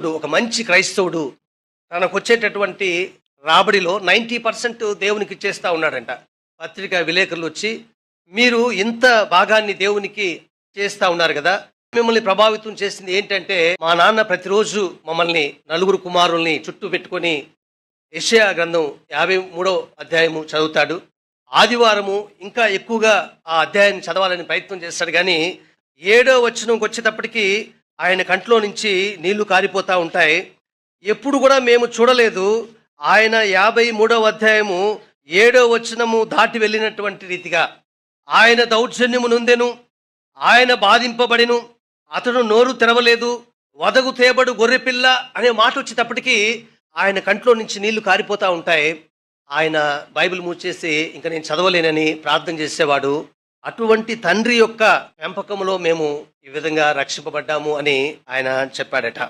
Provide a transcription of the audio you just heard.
ఇప్పుడు ఒక మంచి క్రైస్తవుడు తనకు వచ్చేటటువంటి రాబడిలో నైంటీ పర్సెంట్ దేవునికి ఇచ్చేస్తూ ఉన్నాడంట. పత్రికా విలేకరులు వచ్చి మీరు ఇంత భాగాన్ని దేవునికి చేస్తా ఉన్నారు కదా మిమ్మల్ని ప్రభావితం చేసింది ఏంటంటే మా నాన్న ప్రతిరోజు మమ్మల్ని నలుగురు కుమారుల్ని చుట్టూ పెట్టుకొని యెషయా గ్రంథం యాభై మూడో అధ్యాయము చదువుతాడు. ఆదివారము ఇంకా ఎక్కువగా ఆ అధ్యాయాన్ని చదవాలని ప్రయత్నం చేస్తాడు. కానీ ఏడో వచనంకి వచ్చేటప్పటికి ఆయన కంట్లో నుంచి నీళ్ళు కారిపోతూ ఉంటాయి. ఎప్పుడు కూడా మేము చూడలేదు. ఆయన యాభై మూడవ అధ్యాయము ఏడో వచనము దాటి వెళ్ళినటువంటి రీతిగా. ఆయన దౌర్జన్యము నుందెను ఆయన బాధింపబడిను అతడు నోరు తెరవలేదు వదగు తేబడు గొర్రెపిల్ల అనే మాట వచ్చేటప్పటికీ ఆయన కంట్లో నుంచి నీళ్ళు కారిపోతూ ఉంటాయి. ఆయన బైబిల్ మూసేసి ఇంకా నేను చదవలేనని ప్రార్థన చేసేవాడు. అటువంటి తండ్రి యొక్క పెంపకంలో మేము ఈ విధంగా రక్షింపబడ్డాము అని ఆయన చెప్పాడట.